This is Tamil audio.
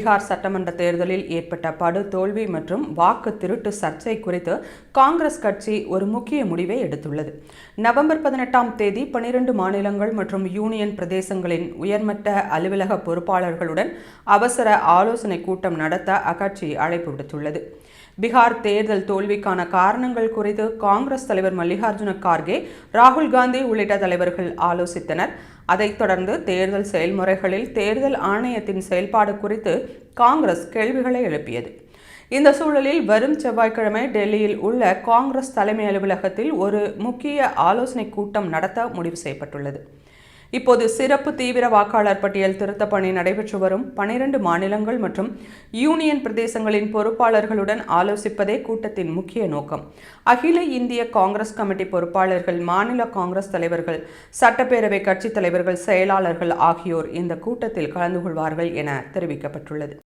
பீகார் சட்டமன்ற தேர்தலில் ஏற்பட்ட படு தோல்வி மற்றும் வாக்கு திருட்டு சர்ச்சை குறித்து காங்கிரஸ் கட்சி ஒரு முக்கிய முடிவை எடுத்துள்ளது. நவம்பர் பதினெட்டாம் தேதி பனிரெண்டு மாநிலங்கள் மற்றும் யூனியன் பிரதேசங்களின் உயர்மட்ட அலுவலக பொறுப்பாளர்களுடன் அவசர ஆலோசனை கூட்டம் நடத்த அக்கட்சி அழைப்பு விடுத்துள்ளது. பீகார் தேர்தல் தோல்விக்கான காரணங்கள் குறித்து காங்கிரஸ் தலைவர் மல்லிகார்ஜுன கார்கே ராகுல் காந்தி உள்ளிட்ட தலைவர்கள் ஆலோசித்தனர். அதைத் தொடர்ந்து தேர்தல் செயல்முறைகளில் தேர்தல் ஆணையத்தின் செயல்பாடு குறித்து காங்கிரஸ் கேள்விகளை எழுப்பியது. இந்த சூழலில் வரும் செவ்வாய்க்கிழமை டெல்லியில் உள்ள காங்கிரஸ் தலைமை அலுவலகத்தில் ஒரு முக்கிய ஆலோசனை கூட்டம் நடத்த முடிவு செய்யப்பட்டுள்ளது. இப்போது சிறப்பு தீவிர வாக்காளர் பட்டியல் திருத்த பணி நடைபெற்று வரும். பனிரெண்டு மாநிலங்கள் மற்றும் யூனியன் பிரதேசங்களின் பொறுப்பாளர்களுடன் ஆலோசிப்பதே கூட்டத்தின் முக்கிய நோக்கம். அகில இந்திய காங்கிரஸ் கமிட்டி பொறுப்பாளர்கள் மாநில காங்கிரஸ் தலைவர்கள் சட்டப்பேரவை கட்சித் தலைவர்கள் செயலாளர்கள் ஆகியோர் இந்த கூட்டத்தில் கலந்து கொள்வார்கள் என தெரிவிக்கப்பட்டுள்ளது.